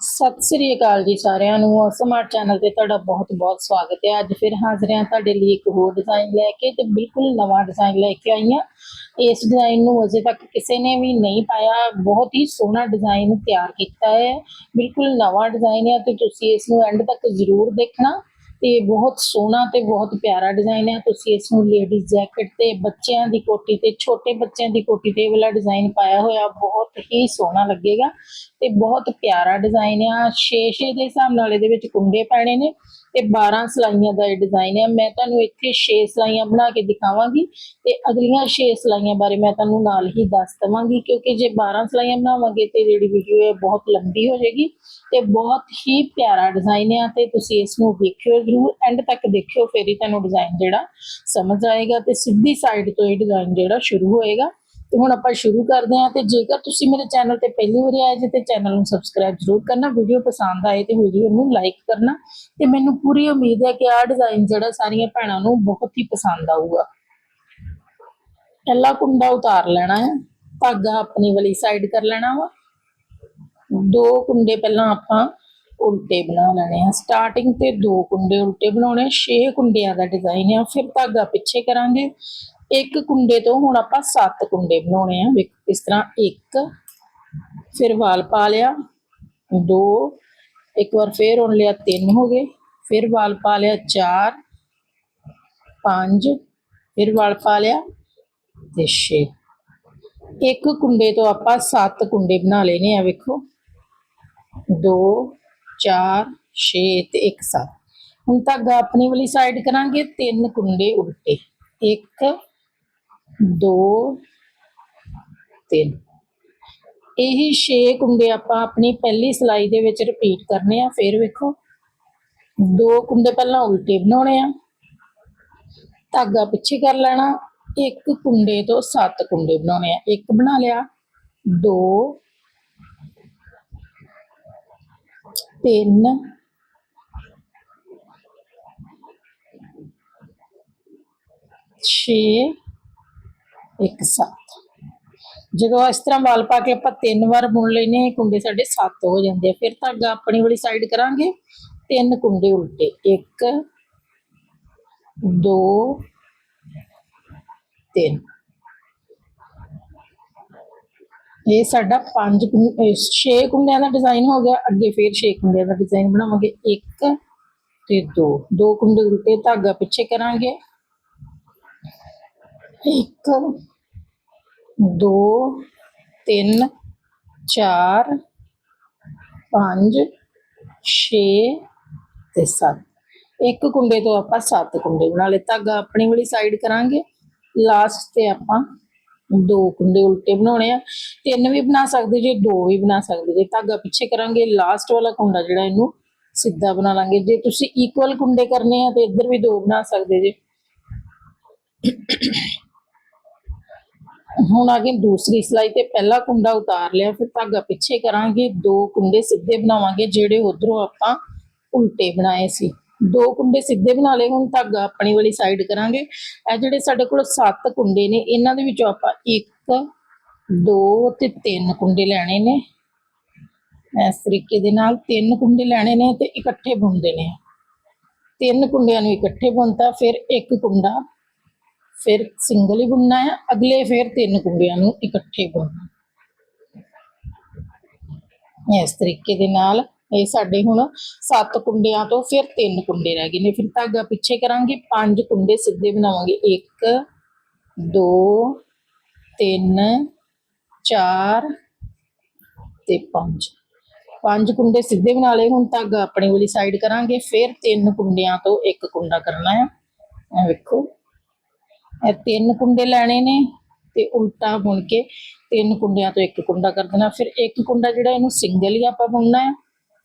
ਸਤਿ ਸ੍ਰੀ ਅਕਾਲ ਜੀ ਸਾਰਿਆਂ ਨੂੰ। ਸਮਾਰਟ ਚੈਨਲ ਤੇ ਤੁਹਾਡਾ ਬਹੁਤ-ਬਹੁਤ ਸਵਾਗਤ ਹੈ। ਅੱਜ ਫਿਰ ਹਾਜ਼ਰ ਹਾਂ ਤੁਹਾਡੇ ਲਈ ਇੱਕ ਹੋਰ ਡਿਜ਼ਾਈਨ ਲੈ ਕੇ ਤੇ ਬਿਲਕੁਲ ਨਵਾਂ ਡਿਜ਼ਾਈਨ ਲੈ ਕੇ ਆਈ ਹਾਂ। ਇਸ ਡਿਜ਼ਾਈਨ ਨੂੰ ਅਜੇ ਤੱਕ ਕਿਸੇ ਨੇ ਵੀ ਨਹੀਂ ਪਾਇਆ। ਬਹੁਤ ਹੀ ਸੋਹਣਾ ਡਿਜ਼ਾਈਨ ਤਿਆਰ ਕੀਤਾ ਹੈ। ਬਿਲਕੁਲ ਨਵਾਂ ਡਿਜ਼ਾਈਨ ਹੈ ਤੇ ਤੁਸੀਂ ਇਸ ਨੂੰ ਐਂਡ ਤੱਕ ਜ਼ਰੂਰ ਦੇਖਣਾ। ਤੇ ਬਹੁਤ ਸੋਹਣਾ ਤੇ ਬਹੁਤ ਪਿਆਰਾ ਡਿਜ਼ਾਈਨ ਹੈ ਤੁਸੀਂ ਇਸ ਨੂੰ ਲੇਡੀਜ਼ ਜੈਕਟ ਤੇ, ਬੱਚਿਆਂ ਦੀ ਕੋਟੀ ਤੇ, ਛੋਟੇ ਬੱਚਿਆਂ ਦੀ ਕੋਟੀ ਤੇ ਵਾਲਾ ਡਿਜ਼ਾਈਨ ਪਾਇਆ ਹੋਇਆ। ਬਹੁਤ ਹੀ ਸੋਹਣਾ ਲੱਗੇਗਾ ਤੇ ਬਹੁਤ ਪਿਆਰਾ ਡਿਜ਼ਾਈਨ ਆ। 6-6 ਦੇ ਹਿਸਾਬ ਨਾਲ ਇਹਦੇ ਵਿੱਚ ਕੁੰਡੇ ਪੈਣੇ ਨੇ। ਤੇ 12 ਸਲਾਈਆਂ ਦਾ ਇਹ ਡਿਜ਼ਾਈਨ ਹੈ। ਮੈਂ ਤੁਹਾਨੂੰ ਇੱਥੇ 6 ਸਲਾਈਆਂ ਬਣਾ ਕੇ ਦਿਖਾਵਾਂਗੀ ਤੇ ਅਗਲੀਆਂ 6 ਸਲਾਈਆਂ ਬਾਰੇ ਮੈਂ ਤੁਹਾਨੂੰ ਨਾਲ ਹੀ ਦੱਸ ਦਵਾਂਗੀ ਕਿਉਂਕਿ ਜੇ 12 ਸਲਾਈਆਂ ਬਣਾਵਾਂਗੇ ਤੇ ਜਿਹੜੀ ਵੀਡੀਓ ਹੈ ਬਹੁਤ ਲੰਬੀ ਹੋ ਜਾਏਗੀ ਤੇ ਬਹੁਤ ਹੀ ਪਿਆਰਾ ਡਿਜ਼ਾਈਨ ਆ ਤੇ ਤੁਸੀਂ ਇਸ ਨੂੰ ਵੇਖਿਓ ਜ਼ਰੂਰ। ਐਂਡ ਤੱਕ ਦੇਖਿਓ, ਫਿਰ ਹੀ ਤੁਹਾਨੂੰ ਡਿਜ਼ਾਈਨ ਜਿਹੜਾ ਸਮਝ ਆਏਗਾ ਤੇ ਸਿੱਧੀ ਸਾਈਡ ਤੋਂ ਇਹ ਡਿਜ਼ਾਈਨ ਜਿਹੜਾ ਸ਼ੁਰੂ ਹੋਏਗਾ। ਤੇ ਹੁਣ ਆਪਾਂ ਸ਼ੁਰੂ ਕਰਦੇ ਹਾਂ ਤੇ ਜੇਕਰ ਤੁਸੀਂ ਮੇਰੇ ਚੈਨਲ ਤੇ ਪਹਿਲੀ ਵਾਰੀ ਆਏ ਜੇ ਤੇ ਚੈਨਲ ਨੂੰ ਸਬਸਕ੍ਰਾਈਬ ਜ਼ਰੂਰ ਕਰਨਾ ਵੀਡੀਓ ਪਸੰਦ ਆਏ ਤੇ ਵੀਡੀਓ ਨੂੰ ਲਾਈਕ ਕਰਨਾ ਤੇ ਮੈਨੂੰ ਪੂਰੀ ਉਮੀਦ ਹੈ ਕਿ ਆਹ ਡਿਜ਼ਾਈਨ ਜਿਹੜਾ ਸਾਰੀਆਂ ਭੈਣਾਂ ਨੂੰ ਬਹੁਤ ਹੀ ਪਸੰਦ ਆਊਗਾ। ਪਹਿਲਾ ਕੁੰਡਾ ਉਤਾਰ ਲੈਣਾ ਹੈ, ਧਾਗਾ ਆਪਣੀ ਵਾਲੀ ਸਾਈਡ ਕਰ ਲੈਣਾ ਵਾ। ਦੋ ਕੁੰਡੇ ਪਹਿਲਾਂ ਆਪਾਂ ਉਲਟੇ ਬਣਾ ਲੈਣੇ ਆ। ਸਟਾਰਟਿੰਗ ਤੇ ਦੋ ਕੁੰਡੇ ਉਲਟੇ ਬਣਾਉਣੇ 6 ਕੁੰਡਿਆਂ ਦਾ ਡਿਜ਼ਾਈਨ ਆ, ਫਿਰ ਧਾਗਾ ਪਿੱਛੇ ਕਰਾਂਗੇ। ਇੱਕ ਕੁੰਡੇ ਤੋਂ ਹੁਣ ਆਪਾਂ ਸੱਤ ਕੁੰਡੇ ਬਣਾਉਣੇ ਆ। ਵੇਖੋ, ਇਸ ਤਰ੍ਹਾਂ ਇੱਕ, ਫਿਰ ਵਾਲ ਪਾ ਲਿਆ, ਦੋ, ਇੱਕ ਵਾਰ ਫੇਰ ਹੁਣ ਲਿਆ ਤਿੰਨ ਹੋ ਗਏ, ਫਿਰ ਵਾਲ ਪਾ ਲਿਆ ਚਾਰ, ਪੰਜ, ਫਿਰ ਵਾਲ ਪਾ ਲਿਆ ਤੇ ਛੇ। ਇੱਕ ਕੁੰਡੇ ਤੋਂ ਆਪਾਂ ਸੱਤ ਕੁੰਡੇ ਬਣਾ ਲੈਨੇ ਆ, ਵੇਖੋ। 2 4 6 ਤੇ 1 7 ਹੁਣ ਧਾਗਾ ਆਪਣੀ ਵਾਲੀ ਸਾਈਡ ਕਰਾਂਗੇ, ਤਿੰਨ ਕੁੰਡੇ ਉਲਟੇ। ਇੱਕ 2 3 ਇਹੀ 6 ਕੁੰਡੇ ਆਪਾਂ ਆਪਣੀ ਪਹਿਲੀ ਸਲਾਈ ਦੇ ਵਿੱਚ ਰਿਪੀਟ ਕਰਨੇ ਆ, ਫਿਰ ਵੇਖੋ। ਦੋ ਕੁੰਡੇ ਪਹਿਲਾਂ ਉਲਟੇ ਬਣਾਉਣੇ ਆ। ਧਾਗਾ ਪਿੱਛੇ ਕਰ ਲੈਣਾ। ਇੱਕ ਕੁੰਡੇ ਤੋਂ ਸੱਤ ਕੁੰਡੇ ਬਣਾਉਣੇ ਆ। ਇੱਕ ਬਣਾ ਲਿਆ। ਦੋ, ਤਿੰਨ, ਛੇ ਇੱਕ ਸੱਤ ਜਦੋਂ ਇਸ ਤਰ੍ਹਾਂ ਵਾਲ ਪਾ ਕੇ ਆਪਾਂ ਤਿੰਨ ਵਾਰ ਬੁਣ ਲੈਨੇ ਕੁੰਡੇ ਸਾਡੇ 7 ਹੋ ਜਾਂਦੇ ਆ। ਫਿਰ ਧਾਗਾ ਆਪਣੀ ਵਾਲੀ ਸਾਈਡ ਕਰਾਂਗੇ। ਤਿੰਨ ਕੁੰਡੇ ਉਲਟੇ। ਇੱਕ, ਦੋ, ਤਿੰਨ। ਇਹ ਸਾਡਾ ਪੰਜ ਕੁੰ- ਛੇ ਕੁੰਡਿਆਂ ਦਾ ਡਿਜ਼ਾਈਨ ਹੋ ਗਿਆ। ਅੱਗੇ ਫੇਰ ਛੇ ਕੁੰਡਿਆਂ ਦਾ ਡਿਜ਼ਾਈਨ ਬਣਾਵਾਂਗੇ। ਇੱਕ ਤੇ ਦੋ। ਦੋ ਕੁੰਡੇ ਉਲਟੇ ਧਾਗਾ ਪਿੱਛੇ ਕਰਾਂਗੇ। ਇੱਕ ਦੋ, ਤਿੰਨ, ਚਾਰ, ਪੰਜ, ਛੇ ਤੇ ਸੱਤ। ਇੱਕ ਕੁੰਡੇ ਤੋਂ ਆਪਾਂ ਸੱਤ ਕੁੰਡੇ ਬਣਾ ਲਏ। ਧਾਗਾ ਆਪਣੀ ਵਾਲੀ ਸਾਈਡ ਕਰਾਂਗੇ। ਲਾਸਟ ਤੇ ਆਪਾਂ ਦੋ ਕੁੰਡੇ ਉਲਟੇ ਬਣਾਉਣੇ ਆ। ਤਿੰਨ ਵੀ ਬਣਾ ਸਕਦੇ ਜੇ, ਦੋ ਵੀ ਬਣਾ ਸਕਦੇ ਜੇ। ਧਾਗਾ ਪਿੱਛੇ ਕਰਾਂਗੇ। ਲਾਸਟ ਵਾਲਾ ਕੁੰਡਾ ਜਿਹੜਾ ਇਹਨੂੰ ਸਿੱਧਾ ਬਣਾ ਲਾਂਗੇ। ਜੇ ਤੁਸੀਂ ਇਕੁਅਲ ਕੁੰਡੇ ਕਰਨੇ ਆ ਤੇ ਇੱਧਰ ਵੀ ਦੋ ਬਣਾ ਸਕਦੇ ਜੇ। ਹੁਣ ਆ ਗਈ ਦੂਸਰੀ ਸਿਲਾਈ ਤੇ ਪਹਿਲਾ ਕੁੰਡਾ ਉਤਾਰ ਲਿਆ, ਫਿਰ ਧਾਗਾ ਪਿੱਛੇ ਕਰਾਂਗੇ, ਦੋ ਕੁੰਡੇ ਸਿੱਧੇ ਬਣਾਵਾਂਗੇ, ਜਿਹੜੇ ਉਧਰੋਂ ਆਪਾਂ ਉਲਟੇ ਬਣਾਏ ਸੀ। ਦੋ ਕੁੰਡੇ ਸਿੱਧੇ ਬਣਾ ਲਏ, ਹੁਣ ਧਾਗਾ ਆਪਣੀ ਵਾਲੀ ਸਾਈਡ ਕਰਾਂਗੇ। ਇਹ ਜਿਹੜੇ ਸਾਡੇ ਕੋਲ ਸੱਤ ਕੁੰਡੇ ਨੇ, ਇਹਨਾਂ ਦੇ ਵਿੱਚੋਂ ਆਪਾਂ 1 2 ਤੇ ਤਿੰਨ ਕੁੰਡੇ ਲੈਣੇ ਨੇ। ਇਸ ਤਰੀਕੇ ਦੇ ਨਾਲ ਤਿੰਨ ਕੁੰਡੇ ਲੈਣੇ ਨੇ ਤੇ ਇਕੱਠੇ ਬੁਣਦੇ ਨੇ। ਤਿੰਨ ਕੁੰਡਿਆਂ ਨੂੰ ਇਕੱਠੇ ਬੁਣਤਾ, ਫਿਰ ਇੱਕ ਕੁੰਡਾ ਫਿਰ ਸਿੰਗਲ ਹੀ ਬੁਣਨਾ ਆ, ਅਗਲੇ ਫਿਰ ਤਿੰਨ ਕੁੰਡਿਆਂ ਨੂੰ ਇਕੱਠੇ ਬੁਣਨਾ। ਇਸ ਤਰੀਕੇ ਦੇ ਨਾਲ ਇਹ ਸਾਡੇ ਹੁਣ ਸੱਤ ਕੁੰਡਿਆਂ ਤੋਂ ਫਿਰ ਤਿੰਨ ਕੁੰਡੇ ਰਹਿ ਗਏ ਨੇ। ਫਿਰ ਧਾਗਾ ਪਿੱਛੇ ਕਰਾਂਗੇ, ਪੰਜ ਕੁੰਡੇ ਸਿੱਧੇ ਬਣਾਵਾਂਗੇ। 1 2 3 4 ਤੇ 5 ਪੰਜ ਕੁੰਡੇ ਸਿੱਧੇ ਬਣਾ ਲਏ, ਹੁਣ ਧਾਗਾ ਆਪਣੀ ਵਾਲੀ ਸਾਈਡ ਕਰਾਂਗੇ। ਫਿਰ ਤਿੰਨ ਕੁੰਡਿਆਂ ਤੋਂ ਇੱਕ ਕੁੰਡਾ ਕਰਨਾ ਹੈ ਇਹ ਵੇਖੋ। ਇਹ ਤਿੰਨ ਕੁੰਡੇ ਲੈਣੇ ਨੇ ਤੇ ਉਲਟਾ ਬੁਣ ਕੇ ਤਿੰਨ ਕੁੰਡਿਆਂ ਤੋਂ ਇੱਕ ਕੁੰਡਾ ਕਰ ਦੇਣਾ। ਫਿਰ ਇੱਕ ਕੁੰਡਾ ਜਿਹੜਾ ਇਹਨੂੰ ਸਿੰਗਲ ਹੀ ਆਪਾਂ ਬੁਣਨਾ ਹੈ,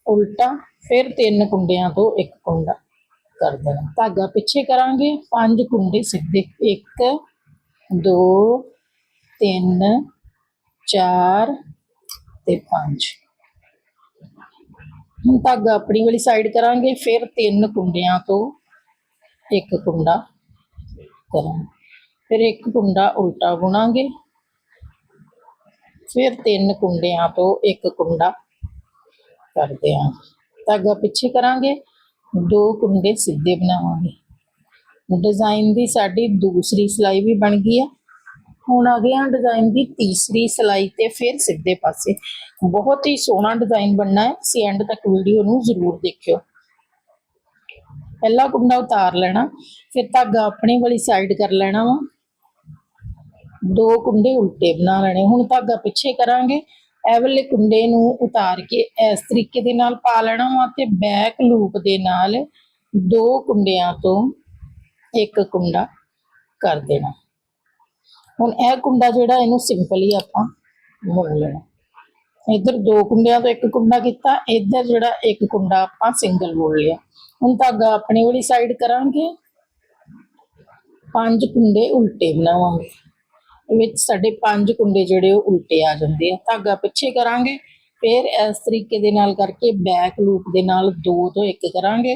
ਉਲਟਾ ਫਿਰ ਤਿੰਨ ਕੁੰਡਿਆਂ ਤੋਂ ਇੱਕ ਕੁੰਡਾ ਕਰ ਦੇਣਾ। ਧਾਗਾ ਪਿੱਛੇ ਕਰਾਂਗੇ, ਪੰਜ ਕੁੰਡੇ ਸਿੱਧੇ। 1 2 3 4 ਤੇ 5 ਹੁਣ ਧਾਗਾ ਆਪਣੀ ਵਾਲੀ ਸਾਈਡ ਕਰਾਂਗੇ, ਫਿਰ ਤਿੰਨ ਕੁੰਡਿਆਂ ਤੋਂ ਇੱਕ ਕੁੰਡਾ ਕਰਾਂਗੇ। ਫਿਰ ਇੱਕ ਕੁੰਡਾ ਉਲਟਾ ਬੁਣਾਂਗੇ ਫਿਰ ਤਿੰਨ ਕੁੰਡਿਆਂ ਤੋਂ ਇੱਕ ਕੁੰਡਾ ਕਰਦੇ ਹਾਂ। ਧਾਗਾ ਪਿੱਛੇ ਕਰਾਂਗੇ, ਦੋ ਕੁੰਡੇ ਸਿੱਧੇ ਬਣਾਵਾਂਗੇ। ਡਿਜ਼ਾਈਨ ਦੀ ਸਾਡੀ ਦੂਸਰੀ ਸਿਲਾਈ ਵੀ ਬਣ ਗਈ ਆ। ਹੁਣ ਆ ਗਿਆ ਡਿਜ਼ਾਈਨ ਦੀ ਤੀਸਰੀ ਸਿਲਾਈ ਤੇ ਫਿਰ ਸਿੱਧੇ ਪਾਸੇ। ਬਹੁਤ ਹੀ ਸੋਹਣਾ ਡਿਜ਼ਾਈਨ ਬਣਨਾ ਹੈ। ਤੁਸੀਂ ਐਂਡ ਤੱਕ ਵੀਡੀਓ ਨੂੰ ਜ਼ਰੂਰ ਦੇਖਿਓ। ਪਹਿਲਾ ਕੁੰਡਾ ਉਤਾਰ ਲੈਣਾ, ਫਿਰ ਧਾਗਾ ਆਪਣੀ ਵਾਲੀ ਸਾਈਡ ਕਰ ਲੈਣਾ ਵਾ। ਦੋ ਕੁੰਡੇ ਉਲਟੇ ਬਣਾ ਲੈਣੇ, ਹੁਣ ਧਾਗਾ ਪਿੱਛੇ ਕਰਾਂਗੇ। ਇਹ ਵਾਲੇ ਕੁੰਡੇ ਨੂੰ ਉਤਾਰ ਕੇ ਇਸ ਤਰੀਕੇ ਦੇ ਨਾਲ ਪਾ ਲੈਣਾ ਵਾ ਤੇ ਬੈਕ ਲੂਪ ਦੇ ਨਾਲ ਦੋ ਕੁੰਡਿਆਂ ਤੋਂ ਇੱਕ ਕੁੰਡਾ ਕਰ ਦੇਣਾ। ਹੁਣ ਇਹ ਕੁੰਡਾ ਜਿਹੜਾ ਇਹਨੂੰ ਸਿੰਪਲ ਹੀ ਆਪਾਂ ਮੁੜ ਲੈਣਾ। ਇੱਧਰ ਦੋ ਕੁੰਡਿਆਂ ਤੋਂ ਇੱਕ ਕੁੰਡਾ ਕੀਤਾ, ਇੱਧਰ ਜਿਹੜਾ ਇੱਕ ਕੁੰਡਾ ਆਪਾਂ ਸਿੰਗਲ ਮੋੜ ਲਿਆ। ਹੁਣ ਧਾਗਾ ਆਪਣੀ ਵਾਲੀ ਸਾਈਡ ਕਰਾਂਗੇ। ਪੰਜ ਕੁੰਡੇ ਉਲਟੇ ਬਣਾਵਾਂਗੇ। ਵਿੱਚ ਸਾਡੇ ਪੰਜ ਕੁੰਡੇ ਜਿਹੜੇ ਉਹ ਉਲਟੇ ਆ ਜਾਂਦੇ ਆ। ਧਾਗਾ ਪਿੱਛੇ ਕਰਾਂਗੇ, ਫਿਰ ਇਸ ਤਰੀਕੇ ਦੇ ਨਾਲ ਕਰਕੇ ਬੈਕ ਲੂਪ ਦੇ ਨਾਲ ਦੋ ਤੋਂ ਇੱਕ ਕਰਾਂਗੇ।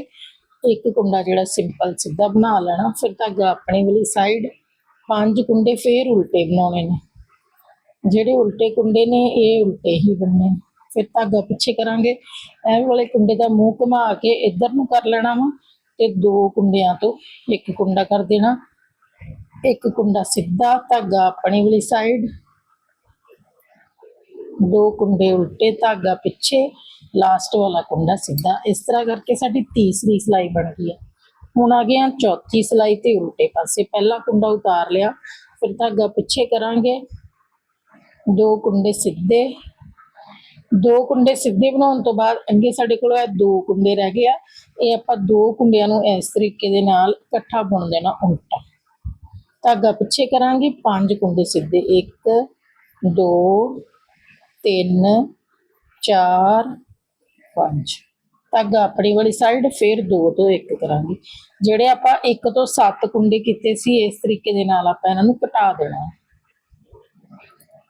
ਇੱਕ ਕੁੰਡਾ ਜਿਹੜਾ ਸਿੰਪਲ ਸਿੱਧਾ ਬਣਾ ਲੈਣਾ, ਫਿਰ ਧਾਗਾ ਆਪਣੇ ਵਾਲੀ ਸਾਈਡ ਪੰਜ ਕੁੰਡੇ ਫੇਰ ਉਲਟੇ ਬਣਾਉਣੇ ਨੇ। ਜਿਹੜੇ ਉਲਟੇ ਕੁੰਡੇ ਨੇ, ਇਹ ਉਲਟੇ ਹੀ ਬਣਨੇ ਨੇ। ਫਿਰ ਧਾਗਾ ਪਿੱਛੇ ਕਰਾਂਗੇ। ਇਹ ਵਾਲੇ ਕੁੰਡੇ ਦਾ ਮੂੰਹ ਘੁਮਾ ਕੇ ਇੱਧਰ ਨੂੰ ਕਰ ਲੈਣਾ ਵਾ ਤੇ ਦੋ ਕੁੰਡਿਆਂ ਤੋਂ ਇੱਕ ਕੁੰਡਾ ਕਰ ਦੇਣਾ। ਇੱਕ ਕੁੰਡਾ ਸਿੱਧਾ, ਧਾਗਾ ਆਪਣੀ ਵਾਲੀ ਸਾਈਡ ਦੋ ਕੁੰਡੇ ਉਲਟੇ, ਧਾਗਾ ਪਿੱਛੇ ਲਾਸਟ ਵਾਲਾ ਕੁੰਡਾ ਸਿੱਧਾ। ਇਸ ਤਰ੍ਹਾਂ ਕਰਕੇ ਸਾਡੀ ਤੀਸਰੀ ਸਿਲਾਈ ਬਣ ਗਈ ਹੈ। ਹੁਣ ਆ ਗਿਆ ਚੌਥੀ ਸਿਲਾਈ ਤੇ ਉਲਟੇ ਪਾਸੇ। ਪਹਿਲਾ ਕੁੰਡਾ ਉਤਾਰ ਲਿਆ, ਫਿਰ ਧਾਗਾ ਪਿੱਛੇ ਕਰਾਂਗੇ। ਦੋ ਕੁੰਡੇ ਸਿੱਧੇ। ਦੋ ਕੁੰਡੇ ਸਿੱਧੇ ਬਣਾਉਣ ਤੋਂ ਬਾਅਦ ਅੱਗੇ ਸਾਡੇ ਕੋਲ ਇਹ ਦੋ ਕੁੰਡੇ ਰਹਿ ਗਏ ਆ। ਇਹ ਆਪਾਂ ਦੋ ਕੁੰਡਿਆਂ ਨੂੰ ਇਸ ਤਰੀਕੇ ਦੇ ਨਾਲ ਇਕੱਠਾ ਬੁਣ ਦੇਣਾ ਉਲਟਾ। ਧਾਗਾ ਪਿੱਛੇ ਕਰਾਂਗੇ, ਪੰਜ ਕੁੰਡੇ ਸਿੱਧੇ 1 2 3 4 5 ਧਾਗਾ ਆਪਣੀ ਵਾਲੀ ਸਾਈਡ ਫਿਰ 2 ਤੋਂ 1 ਕਰਾਂਗੇ। ਜਿਹੜੇ ਆਪਾਂ 1 ਤੋਂ 7 ਕੁੰਡੇ ਕੀਤੇ ਸੀ, ਇਸ ਤਰੀਕੇ ਦੇ ਨਾਲ ਆਪਾਂ ਇਹਨਾਂ ਨੂੰ ਘਟਾ ਦੇਣਾ।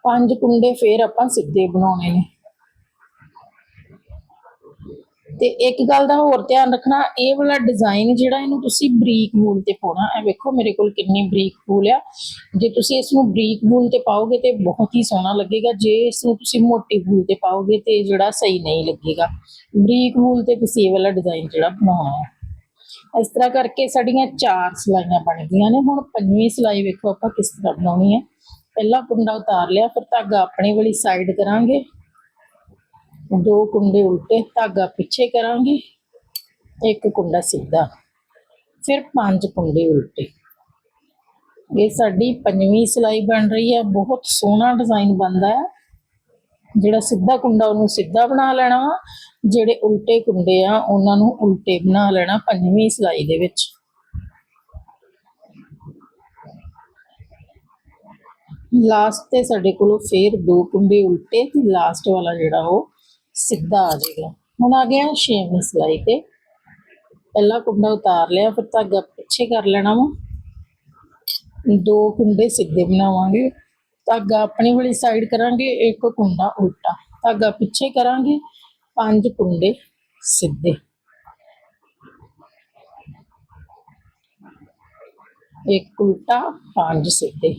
ਪੰਜ ਕੁੰਡੇ ਫਿਰ ਆਪਾਂ ਸਿੱਧੇ ਬਣਾਉਣੇ ਨੇ। ਤੇ ਇੱਕ ਗੱਲ ਦਾ ਹੋਰ ਧਿਆਨ ਰੱਖਣਾ, ਇਹ ਵਾਲਾ ਡਿਜ਼ਾਈਨ ਜਿਹੜਾ ਇਹਨੂੰ ਤੁਸੀਂ ਬਰੀਕ ਵੂਲ ਤੇ ਪਾਉਣਾ, ਇਹ ਵੇਖੋ ਮੇਰੇ ਕੋਲ ਕਿੰਨੀ ਬਰੀਕ ਵੂਲ ਆ। ਜੇ ਤੁਸੀਂ ਇਸ ਨੂੰ ਬਰੀਕ ਵੂਲ ਤੇ ਪਾਓਗੇ ਤੇ ਬਹੁਤ ਹੀ ਸੋਹਣਾ ਲੱਗੇਗਾ। ਜੇ ਇਸ ਨੂੰ ਤੁਸੀਂ ਮੋਟੀ ਵੂਲ ਤੇ ਪਾਓਗੇ ਤੇ ਜਿਹੜਾ ਸਹੀ ਨਹੀਂ ਲੱਗੇਗਾ। ਬਰੀਕ ਵੂਲ ਤੇ ਤੁਸੀਂ ਇਹ ਵਾਲਾ ਡਿਜ਼ਾਈਨ ਜਿਹੜਾ ਬਣਾਉਣਾ ਹੈ। ਇਸ ਤਰ੍ਹਾਂ ਕਰਕੇ ਸਾਡੀਆਂ ਚਾਰ ਸਿਲਾਈਆਂ ਬਣ ਗਈਆਂ ਨੇ। ਹੁਣ ਪੰਜਵੀਂ ਸਿਲਾਈ ਵੇਖੋ ਆਪਾਂ ਕਿਸ ਤਰ੍ਹਾਂ ਬਣਾਉਣੀ ਹੈ। ਪਹਿਲਾ ਕੁੰਡਾ ਉਤਾਰ ਲਿਆ, ਫਿਰ ਧਾਗਾ ਆਪਣੀ ਵਾਲੀ ਸਾਈਡ ਕਰਾਂਗੇ। ਦੋ ਕੁੰਡੇ ਉਲਟੇ ਧਾਗਾ ਪਿੱਛੇ ਕਰਾਂਗੇ, ਇੱਕ ਕੁੰਡਾ ਸਿੱਧਾ, ਫਿਰ ਪੰਜ ਕੁੰਡੇ ਉਲਟੇ। ਇਹ ਸਾਡੀ ਪੰਜਵੀਂ ਸਿਲਾਈ ਬਣ ਰਹੀ ਹੈ, ਬਹੁਤ ਸੋਹਣਾ ਡਿਜ਼ਾਈਨ ਬਣਦਾ ਹੈ। ਜਿਹੜਾ ਸਿੱਧਾ ਕੁੰਡਾ, ਉਹਨੂੰ ਸਿੱਧਾ ਬਣਾ ਲੈਣਾ ਵਾ, ਜਿਹੜੇ ਉਲਟੇ ਕੁੰਡੇ ਆ, ਉਹਨਾਂ ਨੂੰ ਉਲਟੇ ਬਣਾ ਲੈਣਾ ਪੰਜਵੀਂ ਸਿਲਾਈ ਦੇ ਵਿੱਚ। ਲਾਸਟ ਤੇ ਸਾਡੇ ਕੋਲੋਂ ਫੇਰ ਦੋ ਕੁੰਡੇ ਉਲਟੇ, ਤੇ ਲਾਸਟ ਵਾਲਾ ਜਿਹੜਾ ਉਹ ਸਿੱਧਾ ਆ ਜਾਏਗਾ। ਹੁਣ ਆ ਗਿਆ ਛੇਵੀਂ ਸਿਲਾਈ ਤੇ। ਪਹਿਲਾ ਕੁੰਡਾ ਉਤਾਰ ਲਿਆ, ਫਿਰ ਧਾਗਾ ਪਿੱਛੇ ਕਰ ਲੈਣਾ ਵਾ। ਦੋ ਕੁੰਡੇ ਸਿੱਧੇ ਬਣਾਵਾਂਗੇ। ਧਾਗਾ ਆਪਣੀ ਵਾਲੀ ਸਾਈਡ ਕਰਾਂਗੇ, ਇੱਕ ਕੁੰਡਾ ਉਲਟਾ। ਧਾਗਾ ਪਿੱਛੇ ਕਰਾਂਗੇ, ਪੰਜ ਕੁੰਡੇ ਸਿੱਧੇ। ਇੱਕ ਉਲਟਾ, ਪੰਜ ਸਿੱਧੇ।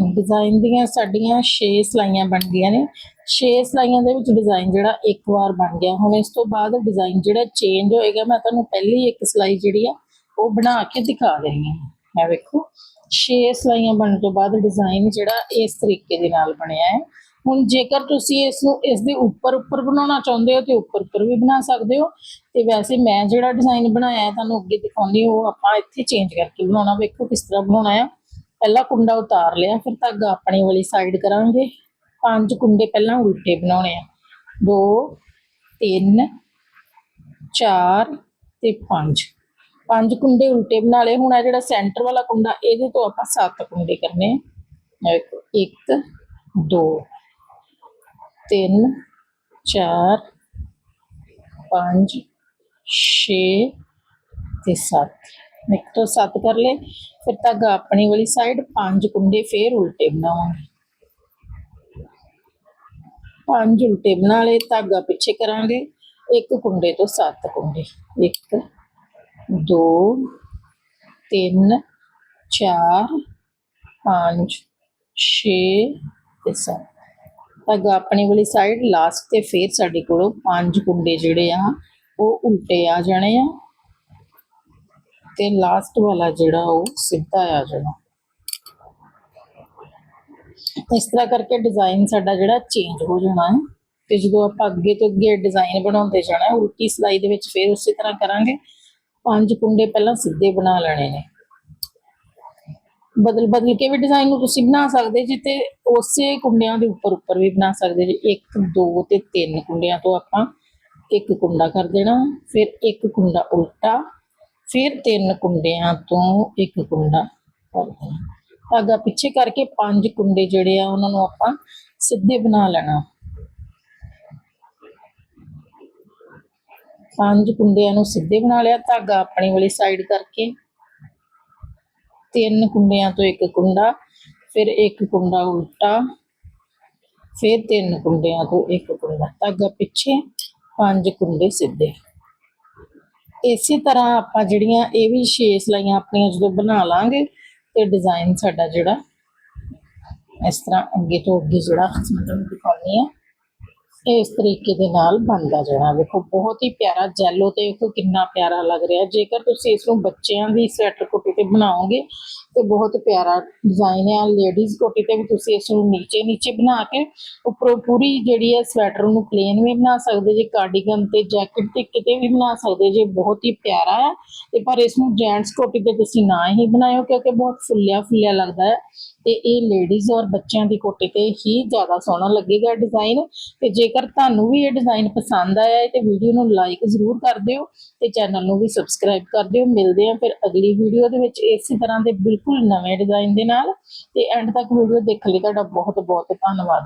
ਡਿਜ਼ਾਈਨ ਦੀਆਂ ਸਾਡੀਆਂ 6 ਸਲਾਈਆਂ ਬਣ ਗਈਆਂ ਨੇ। 6 ਸਲਾਈਆਂ ਦੇ ਵਿੱਚ ਡਿਜ਼ਾਈਨ ਜਿਹੜਾ ਇੱਕ ਵਾਰ ਬਣ ਗਿਆ। ਹੁਣ ਇਸ ਤੋਂ ਬਾਅਦ ਡਿਜ਼ਾਈਨ ਜਿਹੜਾ ਚੇਂਜ ਹੋਏਗਾ, ਮੈਂ ਤੁਹਾਨੂੰ ਪਹਿਲੀ ਇੱਕ ਸਲਾਈ ਜਿਹੜੀ ਆ, ਉਹ ਬਣਾ ਕੇ ਦਿਖਾ ਰਹੀ ਹਾਂ। ਇਹ ਵੇਖੋ 6 ਸਲਾਈਆਂ ਬਣਨ ਤੋਂ ਬਾਅਦ ਡਿਜ਼ਾਈਨ ਜਿਹੜਾ ਇਸ ਤਰੀਕੇ ਦੇ ਨਾਲ ਬਣਿਆ ਹੈ। ਹੁਣ ਜੇਕਰ ਤੁਸੀਂ ਇਸ ਨੂੰ ਇਸ ਦੇ ਉੱਪਰ ਉੱਪਰ ਬਣਾਉਣਾ ਚਾਹੁੰਦੇ ਹੋ, ਤੇ ਉੱਪਰ ਉੱਪਰ ਵੀ ਬਣਾ ਸਕਦੇ ਹੋ। ਤੇ ਵੈਸੇ ਮੈਂ ਜਿਹੜਾ ਡਿਜ਼ਾਈਨ ਬਣਾਇਆ ਤੁਹਾਨੂੰ ਅੱਗੇ ਦਿਖਾਉਂਦੀ ਉਹ ਆਪਾਂ ਇੱਥੇ ਚੇਂਜ ਕਰਕੇ ਬਣਾਉਣਾ। ਵੇਖੋ ਕਿਸ ਤਰ੍ਹਾਂ ਬਣਾਉਣਾ ਹੈ ਪਹਿਲਾ ਕੁੰਡਾ ਉਤਾਰ ਲਿਆ, ਫਿਰ ਧਾਗਾ ਆਪਣੀ ਵਾਲੀ ਸਾਈਡ ਕਰਾਂਗੇ। ਪੰਜ ਕੁੰਡੇ ਪਹਿਲਾਂ ਉਲਟੇ ਬਣਾਉਣੇ ਆ। 2 3 4 ਤੇ 5 ਪੰਜ ਕੁੰਡੇ ਉਲਟੇ ਬਣਾ ਲਏ। ਹੁਣ ਆ ਜਿਹੜਾ ਸੈਂਟਰ ਵਾਲਾ ਕੁੰਡਾ, ਇਹਦੇ ਤੋਂ ਆਪਾਂ ਸੱਤ ਕੁੰਡੇ ਕਰਨੇ ਆ। 1 2 3 4 5 6 ਤੇ 7 ਇੱਕ ਤੋਂ ਸੱਤ ਕਰ ਲਏ। ਫਿਰ ਧਾਗਾ ਆਪਣੀ ਵਾਲੀ ਸਾਈਡ ਪੰਜ ਕੁੰਡੇ ਫੇਰ ਉਲਟੇ ਬਣਾਵਾਂਗੇ। ਪੰਜ ਉਲਟੇ ਬਣਾ ਲਏ, ਧਾਗਾ ਪਿੱਛੇ ਕਰਾਂਗੇ। ਇੱਕ ਕੁੰਡੇ ਤੋਂ ਸੱਤ ਕੁੰਡੇ। 1 2 3 4 5 6 ਤੇ 7 ਧਾਗਾ ਆਪਣੀ ਵਾਲੀ ਸਾਈਡ ਲਾਸਟ ਤੇ ਫੇਰ ਸਾਡੇ ਕੋਲੋਂ ਪੰਜ ਕੁੰਡੇ ਜਿਹੜੇ ਆ, ਉਹ ਉਲਟੇ ਆ ਜਾਣੇ ਆ। ਤੇ ਲਾਸਟ ਵਾਲਾ ਜਿਹੜਾ ਉਹ ਸਿੱਧਾ ਆ ਜਾਣਾ। ਇਸ ਤਰ੍ਹਾਂ ਕਰਕੇ ਡਿਜ਼ਾਈਨ ਸਾਡਾ ਜਿਹੜਾ ਚੇਂਜ ਹੋ ਜਾਣਾ ਹੈ ਤੇ ਜਦੋਂ ਆਪਾਂ ਅੱਗੇ ਤੋਂ ਅੱਗੇ ਡਿਜ਼ਾਈਨ ਬਣਾਉਂਦੇ ਜਾਣਾ ਹੈ, ਉਲਟੀ ਸਲਾਈ ਦੇ ਵਿੱਚ ਫੇਰ ਉਸੇ ਤਰ੍ਹਾਂ ਕਰਾਂਗੇ। ਪੰਜ ਕੁੰਡੇ ਪਹਿਲਾਂ ਸਿੱਧੇ ਬਣਾ ਲੈਣੇ ਨੇ। ਬਦਲ ਬਦਲ ਕੇ ਵੀ ਡਿਜ਼ਾਈਨ ਨੂੰ ਤੁਸੀਂ ਬਣਾ ਸਕਦੇ ਜੀ ਤੇ ਉਸੇ ਕੁੰਡਿਆਂ ਦੇ ਉੱਪਰ ਉੱਪਰ ਵੀ ਬਣਾ ਸਕਦੇ ਜੀ। 1 2 ਤੇ 3 ਕੁੰਡਿਆਂ ਤੋਂ ਆਪਾਂ ਇੱਕ ਕੁੰਡਾ ਕਰ ਦੇਣਾ। ਫਿਰ ਇੱਕ ਕੁੰਡਾ ਉਲਟਾ ਫਿਰ ਤਿੰਨ ਕੁੰਡਿਆਂ ਤੋਂ ਇੱਕ ਕੁੰਡਾ ਕਰ ਦੇਣਾ। ਧਾਗਾ ਪਿੱਛੇ ਕਰਕੇ ਪੰਜ ਕੁੰਡੇ ਜਿਹੜੇ ਆ, ਉਹਨਾਂ ਨੂੰ ਆਪਾਂ ਸਿੱਧੇ ਬਣਾ ਲੈਣਾ। ਪੰਜ ਕੁੰਡਿਆਂ ਨੂੰ ਸਿੱਧੇ ਬਣਾ ਲਿਆ, ਧਾਗਾ ਆਪਣੀ ਵਾਲੀ ਸਾਈਡ ਕਰਕੇ। ਤਿੰਨ ਕੁੰਡਿਆਂ ਤੋਂ ਇੱਕ ਕੁੰਡਾ, ਫਿਰ ਇੱਕ ਕੁੰਡਾ ਉਲਟਾ, ਫਿਰ ਤਿੰਨ ਕੁੰਡਿਆਂ ਤੋਂ ਇੱਕ ਕੁੰਡਾ। ਧਾਗਾ ਪਿੱਛੇ ਪੰਜ ਕੁੰਡੇ ਸਿੱਧੇ। ਇਸੇ ਤਰ੍ਹਾਂ ਆਪਾਂ ਜਿਹੜੀਆਂ ਇਹ ਵੀ ਛੇ ਸਲਾਈਆਂ ਆਪਣੀਆਂ ਜਦੋਂ ਬਣਾ ਲਾਂਗੇ ਤੇ ਡਿਜ਼ਾਈਨ ਸਾਡਾ ਜਿਹੜਾ ਇਸ ਤਰ੍ਹਾਂ ਅੱਗੇ ਤੋਂ ਅੱਗੇ ਜਿਹੜਾ ਮੈਂ ਤੁਹਾਨੂੰ ਦਿਖਾਉਣੀ ਹੈ ਇਸ ਤਰੀਕੇ ਦੇ ਨਾਲ ਬਣਦਾ ਜਾਣਾ ਵੇਖੋ, ਬਹੁਤ ਹੀ ਪਿਆਰਾ ਜੈਲੋ ਤੇ ਵੇਖੋ ਕਿੰਨਾ ਪਿਆਰਾ ਲੱਗ ਰਿਹਾ। ਜੇਕਰ ਤੁਸੀਂ ਇਸ ਨੂੰ ਬੱਚਿਆਂ ਦੀ ਸਵੈਟਰ ਕੋਟੀ ਤੇ ਬਣਾਓਗੇ ਤੇ ਬਹੁਤ ਪਿਆਰਾ ਡਿਜ਼ਾਈਨ ਹੈ। ਲੇਡੀਜ਼ ਕੋਟੀ ਤੇ ਵੀ ਤੁਸੀਂ ਇਸ ਨੂੰ ਨੀਚੇ ਨੀਚੇ ਬਣਾ ਕੇ ਉੱਪਰੋਂ ਪੂਰੀ ਜਿਹੜੀ ਹੈ ਸਵੈਟਰ ਨੂੰ ਪਲੇਨ ਵੀ ਬਣਾ ਸਕਦੇ ਜੇ ਕਾਰਡੀਗਨ ਤੇ ਜੈਕਟ ਤੇ ਕਿਤੇ ਵੀ ਬਣਾ ਸਕਦੇ ਜੇ, ਬਹੁਤ ਹੀ ਪਿਆਰਾ ਹੈ। ਤੇ ਪਰ ਇਸ ਨੂੰ ਜੈਂਟਸ ਕੋਟੀ ਤੇ ਤੁਸੀਂ ਨਾ ਹੀ ਬਣਾਇਓ ਕਿਉਂਕਿ ਬਹੁਤ ਫੁੱਲਿਆ ਫੁੱਲਿਆ ਲੱਗਦਾ ਹੈ। ਤੇ ਇਹ ਲੇਡੀਜ਼ ਔਰ ਬੱਚਿਆਂ ਦੀ ਕੋਟੀ ਤੇ ਹੀ ਜ਼ਿਆਦਾ ਸੋਹਣਾ ਲੱਗੇਗਾ ਡਿਜ਼ਾਈਨ ਤੇ ਜੇਕਰ ਤੁਹਾਨੂੰ ਵੀ ਇਹ ਡਿਜ਼ਾਈਨ ਪਸੰਦ ਆਇਆ ਹੈ ਤੇ ਵੀਡੀਓ ਨੂੰ ਲਾਈਕ ਜ਼ਰੂਰ ਕਰ ਦਿਓ ਤੇ ਚੈਨਲ ਨੂੰ ਵੀ ਸਬਸਕ੍ਰਾਈਬ ਕਰ ਦਿਓ। ਮਿਲਦੇ ਹਾਂ ਫਿਰ ਅਗਲੀ ਵੀਡੀਓ ਦੇ ਵਿੱਚ। ਇਸੇ ਤਰ੍ਹਾਂ ਦੇ ਬਿਲਕੁਲ ਬਿਲਕੁਲ ਨਵੇਂ ਡਿਜ਼ਾਈਨ ਦੇ ਨਾਲ ਤੇ ਐਂਡ ਤੱਕ ਵੀਡੀਓ ਦੇਖਣ ਲਈ ਤੁਹਾਡਾ ਬਹੁਤ ਬਹੁਤ ਧੰਨਵਾਦ।